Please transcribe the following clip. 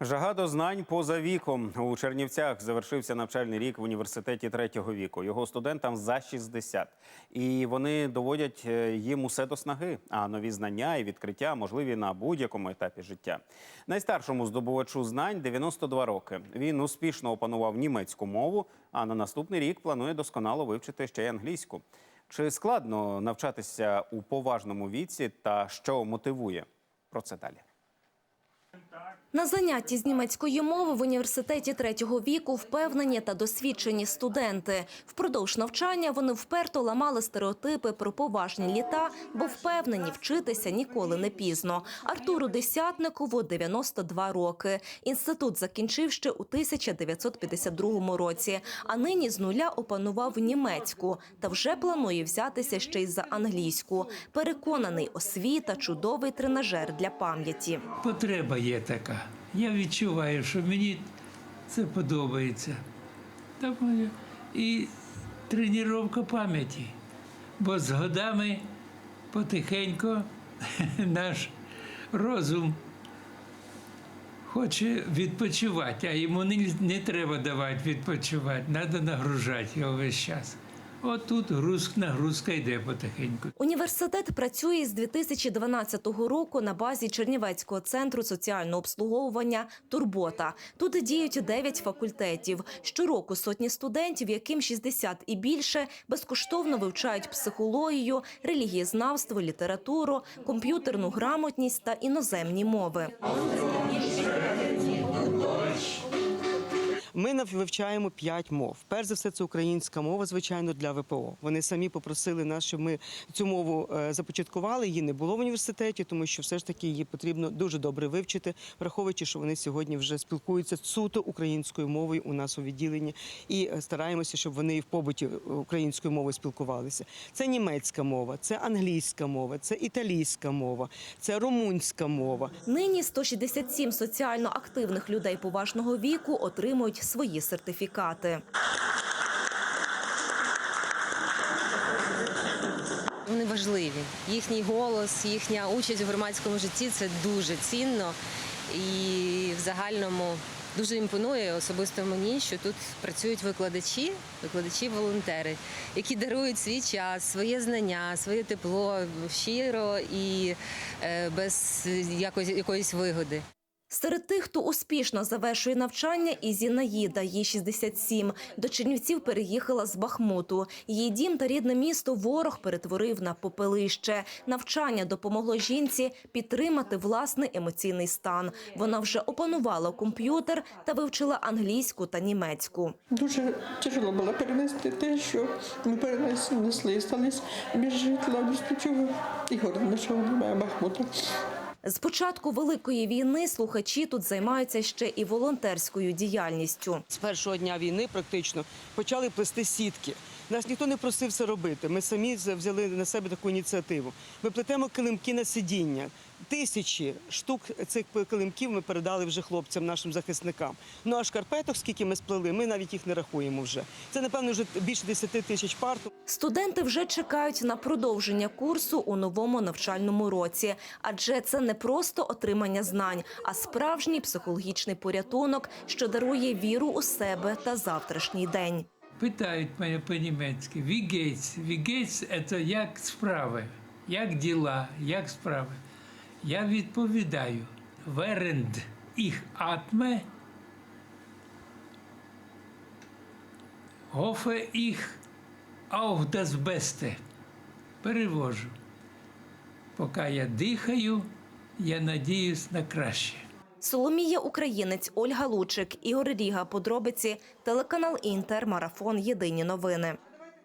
Жага до знань поза віком у Чернівцях завершився навчальний рік в університеті третього віку. Його студентам за 60. і вони доводять е, їм усе до снаги. А нові знання і відкриття можливі на будь-якому етапі життя. Найстаршому здобувачу знань 92 роки. Він успішно опанував німецьку мову, а на наступний рік планує досконало вивчити ще й англійську. Чи складно навчатися у поважному віці та що мотивує? Про це далі. На занятті з німецької мови в університеті третього віку впевнені та досвідчені студенти. Впродовж навчання вони вперто ламали стереотипи про поважні літа, бо впевнені вчитися ніколи не пізно. Артуру Десятникову 92 роки. Інститут закінчив ще у 1952 році, а нині з нуля опанував німецьку та вже планує взятися ще й за англійську. Переконаний, освіта чудовий тренажер для пам'яті. Потреба є така. Я відчуваю, що мені це подобається. І тренування пам'яті. Бо з годами потихеньку наш розум хоче відпочивати, а йому не треба давати відпочивати, треба нагружати його весь час. От тут груз, нагрузка йде потихеньку. Університет працює з 2012 року на базі Чернівецького центру соціального обслуговування Турбота. Тут діють 9 факультетів. Щороку сотні студентів, яким 60 і більше, безкоштовно вивчають психологію, релігієзнавство, літературу, комп'ютерну грамотність та іноземні мови. Ми вивчаємо п'ять мов. Перш за все, це українська мова, звичайно, для ВПО. Вони самі попросили нас, щоб ми цю мову е, започаткували. Її не було в університеті, тому що все ж таки її потрібно дуже добре вивчити, враховуючи, що вони сьогодні вже спілкуються суто українською мовою у нас у відділенні, і е, стараємося, щоб вони і в побуті е, українською мовою спілкувалися. Це німецька мова, це англійська мова, це італійська мова, це румунська мова. Нині 167 соціально активних людей поважного віку отримують свої сертифікати. Вони важливі. Їхній голос, їхня участь у громадському житті це дуже цінно і в загальному дуже імпонує особисто мені, що тут працюють викладачі, викладачі-волонтери, які дарують свій час, своє знання, своє тепло щиро і е, без якоїсь, якоїсь вигоди. Серед тих, хто успішно завершує навчання, і Зінаїда, їй 67. До Чернівців переїхала з Бахмуту. Її дім та рідне місто ворог перетворив на попелище. Навчання допомогло жінці підтримати власний емоційний стан. Вона вже опанувала комп'ютер та вивчила англійську та німецьку. Дуже тяжело було перенести те, що ми перенесли, несли, стались без житла, без нічого. І город немає Бахмута. З початку великої війни слухачі тут займаються ще і волонтерською діяльністю. З першого дня війни практично почали плести сітки. Нас ніхто не просив це робити. Ми самі взяли на себе таку ініціативу. Ми плетемо килимки на сидіння. Тисячі штук цих килимків ми передали вже хлопцям, нашим захисникам. Ну а шкарпеток, скільки ми сплели, ми навіть їх не рахуємо вже. Це напевно вже більше 10 тисяч пар. Студенти вже чекають на продовження курсу у новому навчальному році, адже це не просто отримання знань, а справжній психологічний порятунок, що дарує віру у себе та завтрашній день. Питають мене по-німецьки? «Wie geht's» – це як справи, як діла, як справи. Я відповідаю, während ich atme, hoffe ich auf. Перевожу. Поки я дихаю, я надіюсь на краще. Соломія Українець, Ольга Лучик, Ігор Ріга. Подробиці телеканал Інтер. Марафон. Єдині новини.